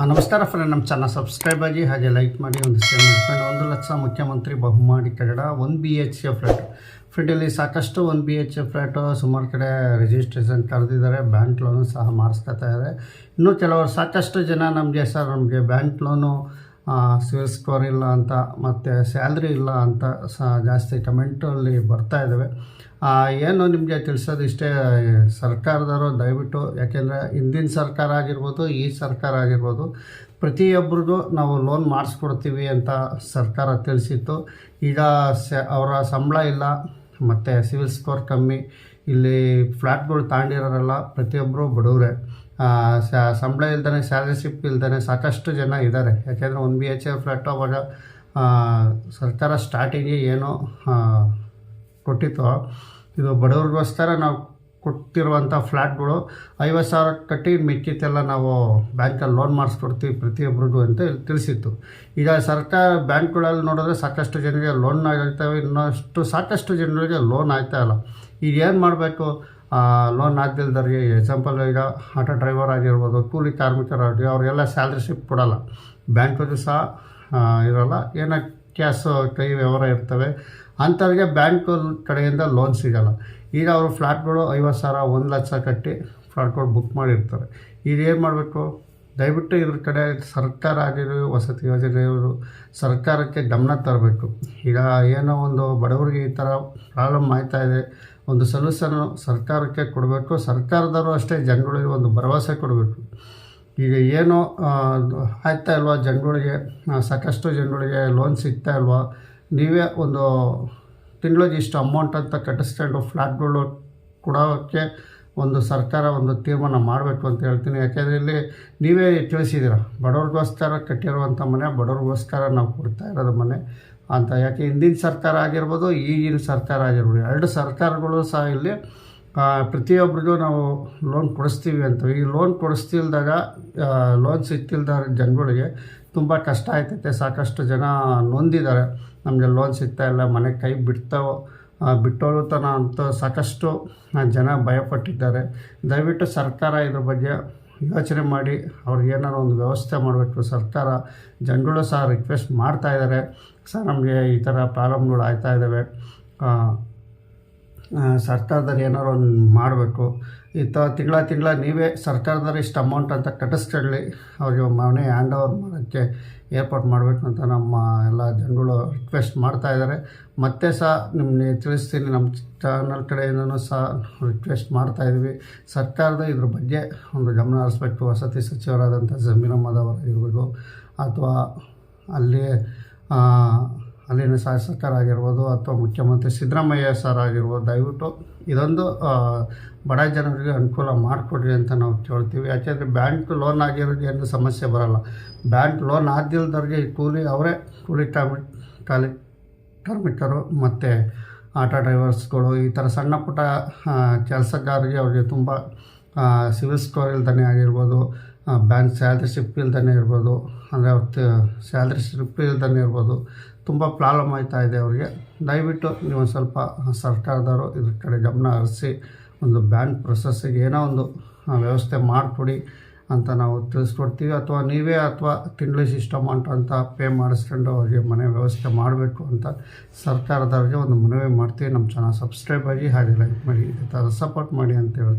ನಮಸ್ಕಾರ ಫ್ರೆಂಡ್ ನಮ್ಮ channel subscribe ಆಗಿ ಹಾಗೆ ಲೈಕ್ ಮಾಡಿ, ಒಂದು ಶೇರ್ ಮಾಡಿ. ಫ್ರೆಂಡ್ ಒಂದು ಲಕ್ಷ ಮುಖ್ಯಮಂತ್ರಿ ಬಹುಮಾಡಿ Kannada one B H A flat friend ಸಾಕಷ್ಟು one B H A flat ಸುಮಾರು ಕಡೆ ರಿಜಿಸ್ಟ್ರೇಷನ್ ಕರೆದಿದ್ದಾರೆ. ಬ್ಯಾಂಕ್ ಲೋನು ಸಹ ಮಾಡಿಸ್ಕೊತಾ ಇದ್ದಾರೆ. ಇನ್ನೂ ಕೆಲವರು ಸಾಕಷ್ಟು ಜನ ನಮಗೆ ಸರ್ ನಮಗೆ ಬ್ಯಾಂಕ್ ಲೋನು ಸ್ಕೋರ್ ಇಲ್ಲ ಅಂತ ಮತ್ತು ಸ್ಯಾಲ್ರಿ ಇಲ್ಲ ಅಂತ ಸಹ ಜಾಸ್ತಿ ಕಮೆಂಟಲ್ಲಿ ಬರ್ತಾ ಇದ್ದಾವೆ ಏನು ನಿಮಗೆ ತಿಳಿಸೋದು ಇಷ್ಟೇ, ಸರ್ಕಾರದವರು ದಯವಿಟ್ಟು, ಯಾಕೆಂದರೆ ಹಿಂದಿನ ಸರ್ಕಾರ ಆಗಿರ್ಬೋದು, ಈ ಸರ್ಕಾರ ಆಗಿರ್ಬೋದು ಪ್ರತಿಯೊಬ್ಬರಿಗೂ ನಾವು ಲೋನ್ ಮಾಡಿಸ್ಕೊಡ್ತೀವಿ ಅಂತ ಸರ್ಕಾರ ತಿಳಿಸಿತ್ತು. ಈಗ ಸ, ಅವರ ಸಂಬಳ ಇಲ್ಲ, ಮತ್ತು ಸಿವಿಲ್ ಸ್ಕೋರ್ ಕಮ್ಮಿ, ಇಲ್ಲಿ ಫ್ಲ್ಯಾಟ್ಗಳು ತಾಂಡಿರೋರೆಲ್ಲ ಪ್ರತಿಯೊಬ್ಬರು ಬಡವರೇ. ಸಂಬಳ ಇಲ್ದೇ ಸ್ಯಾಲರಿಶಿಪ್ ಇಲ್ದೇ ಸಾಕಷ್ಟು ಜನ ಇದ್ದಾರೆ ಯಾಕೆಂದರೆ ಒಂದು ಬಿ ಎಚ್ ಎ ಫ್ಲ್ಯಾಟ್ ಅವಾಗ ಸರ್ಕಾರ ಸ್ಟಾರ್ಟಿಂಗಿಗೆ ಏನು ಕೊಟ್ಟಿತ್ತೋ, ಇದು ಬಡವ್ರಿಗೋಸ್ಕರ ನಾವು ಕೊಟ್ಟಿರುವಂಥ ಫ್ಲ್ಯಾಟ್ಗಳು ಐವತ್ತು ಸಾವಿರ ಕಟ್ಟಿ ಮಿಕ್ಕಿತ್ತೆಲ್ಲ ನಾವು ಬ್ಯಾಂಕಲ್ಲಿ ಲೋನ್ ಮಾಡಿಸ್ಕೊಡ್ತೀವಿ ಪ್ರತಿಯೊಬ್ಬರಿಗೂ ಅಂತ ಇಲ್ಲಿ ತಿಳಿಸಿತ್ತು. ಈಗ ಸರ್ಕಾರ ಬ್ಯಾಂಕ್ಗಳಲ್ಲಿ ನೋಡಿದ್ರೆ ಸಾಕಷ್ಟು ಜನರಿಗೆ ಲೋನ್ ಆಗ್ತವೆ ಇನ್ನಷ್ಟು ಸಾಕಷ್ಟು ಜನರಿಗೆ ಲೋನ್ ಆಗ್ತಾ ಇಲ್ಲ. ಈಗ ಏನು ಮಾಡಬೇಕು? ಲೋನ್ ಆಗದಿಲ್ದವ್ರಿಗೆ ಎಕ್ಸಾಂಪಲ್ ಈಗ ಆಟೋ ಡ್ರೈವರ್ ಆಗಿರ್ಬೋದು, ಕೂಲಿ ಕಾರ್ಮಿಕರಾಗಿ ಅವರೆಲ್ಲ ಸ್ಯಾಲ್ರಿ ಶಿಪ್ ಕೊಡಲ್ಲ. ಬ್ಯಾಂಕಲ್ಲಿ ಸಹ ಇರೋಲ್ಲ. ಏನೋ ಕ್ಯಾಶ್ ಕೈ ವ್ಯವಹಾರ ಇರ್ತವೆ. ಅಂಥವ್ರಿಗೆ ಬ್ಯಾಂಕ್ ಕಡೆಯಿಂದ ಲೋನ್ ಸಿಗೋಲ್ಲ. ಈಗ ಅವರು ಫ್ಲ್ಯಾಟ್ಗಳು ಐವತ್ತು ಸಾವಿರ, ಒಂದು ಲಕ್ಷ ಕಟ್ಟಿ ಫ್ಲ್ಯಾಟ್ಗಳು ಬುಕ್ ಮಾಡಿರ್ತಾರೆ. ಈಗ ಏನು ಮಾಡಬೇಕು? ದಯವಿಟ್ಟು ಇದ್ರ ಕಡೆ ಸರ್ಕಾರ ಆಗಿರೋ, ವಸತಿ ಯೋಜನೆಯವರು ಸರ್ಕಾರಕ್ಕೆ ಗಮನ ತರಬೇಕು. ಈಗ ಏನೋ ಒಂದು ಬಡವರಿಗೆ ಈ ಥರ ಪ್ರಾಬ್ಲಮ್ ಆಯ್ತಾ ಇದೆ. ಒಂದು ಸೊಲ್ಯೂಷನ್ನು ಸರ್ಕಾರಕ್ಕೆ ಕೊಡಬೇಕು. ಸರ್ಕಾರದವರು ಅಷ್ಟೇ ಜನಗಳಿಗೆ ಒಂದು ಭರವಸೆ ಕೊಡಬೇಕು. ಈಗ ಏನೋ ಆಯ್ತಾ ಇಲ್ವಾ ಜನಗಳಿಗೆ? ಸಾಕಷ್ಟು ಜನಗಳಿಗೆ ಲೋನ್ ಸಿಗ್ತಾ ಇಲ್ವಾ? ನೀವೇ ಒಂದು ತಿಂಗಳಿಗೆ ಇಷ್ಟು ಅಮೌಂಟ್ ಅಂತ ಕಟ್ಟಿಸ್ಕೊಂಡು ಫ್ಲ್ಯಾಟ್ಗಳು ಕೊಡೋಕ್ಕೆ ಒಂದು ಸರ್ಕಾರ ಒಂದು ತೀರ್ಮಾನ ಮಾಡಬೇಕು ಅಂತ ಹೇಳ್ತೀನಿ. ಯಾಕೆಂದರೆ ಇಲ್ಲಿ ನೀವೇ ತಿಳಿಸಿದ್ದೀರ ಬಡವ್ರಿಗೋಸ್ಕರ ಕಟ್ಟಿರುವಂಥ ಮನೆ ಬಡವ್ರಿಗೋಸ್ಕರ ನಾವು ಕೊಡ್ತಾ ಇರೋದು ಮನೆ ಅಂತ. ಯಾಕೆ ಹಿಂದಿನ ಸರ್ಕಾರ ಆಗಿರ್ಬೋದು, ಈಗಿನ ಸರ್ಕಾರ ಆಗಿರ್ಬೋದು, ಎರಡು ಸರ್ಕಾರಗಳು ಸಹ ಇಲ್ಲಿ ಪ್ರತಿಯೊಬ್ಬರಿಗೂ ನಾವು ಲೋನ್ ಕೊಡಿಸ್ತೀವಿ ಅಂತ. ಈ ಲೋನ್ ಕೊಡಿಸ್ತಿಲ್ದಾಗ ಲೋನ್ ಸಿಗ್ತಿಲ್ದ ಜನಗಳಿಗೆ ತುಂಬ ಕಷ್ಟ ಆಯ್ತೈತೆ ಸಾಕಷ್ಟು ಜನ ನೊಂದಿದ್ದಾರೆ. ನಮಗೆ ಲೋನ್ ಸಿಗ್ತಾ ಇಲ್ಲ, ಮನೆ ಕೈ ಬಿಡ್ತಾವೋ ಆ, ಬಿಟ್ಟೋರು ತನ ಅಂತ ಸಾಕಷ್ಟು ಜನ ಭಯಪಟ್ಟಿದ್ದಾರೆ. ದಯವಿಟ್ಟು ಸರ್ಕಾರ ಇದ್ರ ಬಗ್ಗೆ ಯೋಚನೆ ಮಾಡಿ ಅವ್ರಿಗೆ ಏನಾರು ಒಂದು ವ್ಯವಸ್ಥೆ ಮಾಡಬೇಕು. ಸರ್ಕಾರ ಜನಗಳು ಸಹ ರಿಕ್ವೆಸ್ಟ್ ಮಾಡ್ತಾ ಇದ್ದಾರೆ ಸರ್ ನಮಗೆ ಈ ಥರ ಪ್ರಾಬ್ಲಮ್ಗಳು ಆಗ್ತಾ ಇದ್ದಾವೆ ಸರ್ಕಾರದವ್ರು ಏನಾರು ಒಂದು ಮಾಡಬೇಕು. ಈ ಥರ ತಿಂಗಳ ತಿಂಗಳ ನೀವೇ ಸರ್ಕಾರದವ್ರು ಇಷ್ಟು ಅಮೌಂಟ್ ಅಂತ ಕಟ್ಟಿಸ್ಕೊಳ್ಳಿ. ಅವ್ರಿಗೆ ಮನೆ ಹ್ಯಾಂಡ್ ಓವರ್ ಮಾಡೋಕ್ಕೆ ಏರ್ಪಾಟ್ ಮಾಡಬೇಕು ಅಂತ ನಮ್ಮ ಎಲ್ಲ ಜನಗಳು ರಿಕ್ವೆಸ್ಟ್ ಮಾಡ್ತಾ ಇದ್ದಾರೆ. ಮತ್ತೆ ಸಹ ನಿಮ್ಮನ್ನ ತಿಳಿಸ್ತೀನಿ, ನಮ್ಮ ಚಾನಲ್ ಕಡೆಯಿಂದನೂ ಸಹ ರಿಕ್ವೆಸ್ಟ್ ಮಾಡ್ತಾ ಇದ್ವಿ ಸರ್ಕಾರದ ಇದ್ರ ಬಗ್ಗೆ ಒಂದು ಗಮನ ಹರಿಸ್ಬೇಕು. ವಸತಿ ಸಚಿವರಾದಂಥ ಜಮೀರಮ್ಮದವರು ಇರಬೇಕು ಅಥವಾ ಅಲ್ಲಿ ಅಲ್ಲಿನ ಶಾಸಕರಾಗಿರ್ಬೋದು ಅಥವಾ ಮುಖ್ಯಮಂತ್ರಿ ಸಿದ್ದರಾಮಯ್ಯ ಸರ್ ಆಗಿರ್ಬೋದು, ದಯವಿಟ್ಟು ಇದೊಂದು ಬಡ ಜನರಿಗೆ ಅನುಕೂಲ ಮಾಡಿಕೊಡ್ರಿ ಅಂತ ನಾವು ಕೇಳ್ತೀವಿ. ಯಾಕೆಂದರೆ ಬ್ಯಾಂಕ್ ಲೋನ್ ಆಗಿರೋದು ಏನು ಸಮಸ್ಯೆ ಬರಲ್ಲ. ಬ್ಯಾಂಕ್ ಲೋನ್ ಆದಿಲ್ದವ್ರಿಗೆ ಈ ಕೂಲಿ ಅವರೇ, ಕೂಲಿ ಟರ್ಮಿ ಕಾಲಿ ಕಾರ್ಮಿಕರು ಮತ್ತು ಆಟೋ ಡ್ರೈವರ್ಸ್ಗಳು, ಈ ಥರ ಸಣ್ಣ ಪುಟ್ಟ ಕೆಲಸಗಾರರಿಗೆ ಅವರಿಗೆ ತುಂಬ ಸಿವಿಲ್ ಸ್ಕೋರ್ ಇಲ್ದೇ ಆಗಿರ್ಬೋದು ಬ್ಯಾಂಕ್ ಸ್ಯಾಲ್ರಿ ಸ್ಲಿಪ್ ಇಲ್ದೇ ಇರ್ಬೋದು, ಅಂದರೆ ಅವ್ರ ಸ್ಯಾಲ್ರಿ ಸ್ಲಿಪ್ ಇಲ್ದೇ ಇರ್ಬೋದು ತುಂಬ ಪ್ರಾಬ್ಲಮ್ ಆಯ್ತಾ ಇದೆ ಅವ್ರಿಗೆ. ದಯವಿಟ್ಟು ನೀವು ಸ್ವಲ್ಪ ಸರ್ಕಾರದವರು ಇದ್ರ ಕಡೆ ಗಮನ ಹರಿಸಿ, ಒಂದು ಬ್ಯಾಂಕ್ ಪ್ರೊಸೆಸ್ಸಿಗೆ ಏನೋ ಒಂದು ವ್ಯವಸ್ಥೆ ಮಾಡಿಕೊಡಿ ಅಂತ ನಾವು ತಿಳಿಸ್ಕೊಡ್ತೀವಿ. ಅಥವಾ ನೀವೇ ಅಥವಾ ತಿಂಗಳು ಸಿಸ್ಟಮ್ ಅಂತ ಪೇ ಮಾಡಿಸ್ಕೊಂಡು ಅವ್ರಿಗೆ ಮನೆ ವ್ಯವಸ್ಥೆ ಮಾಡಬೇಕು ಅಂತ ಸರ್ಕಾರದವ್ರಿಗೆ ಒಂದು ಮನವಿ ಮಾಡ್ತೀವಿ. ನಮ್ಮ ಚಾನಲ್ ಸಬ್ಸ್ಕ್ರೈಬ್ ಆಗಿ ಹಾಗೆ ಲೈಕ್ ಮಾಡಿ ಥರ ಸಪೋರ್ಟ್ ಮಾಡಿ ಅಂತ ಹೇಳಿ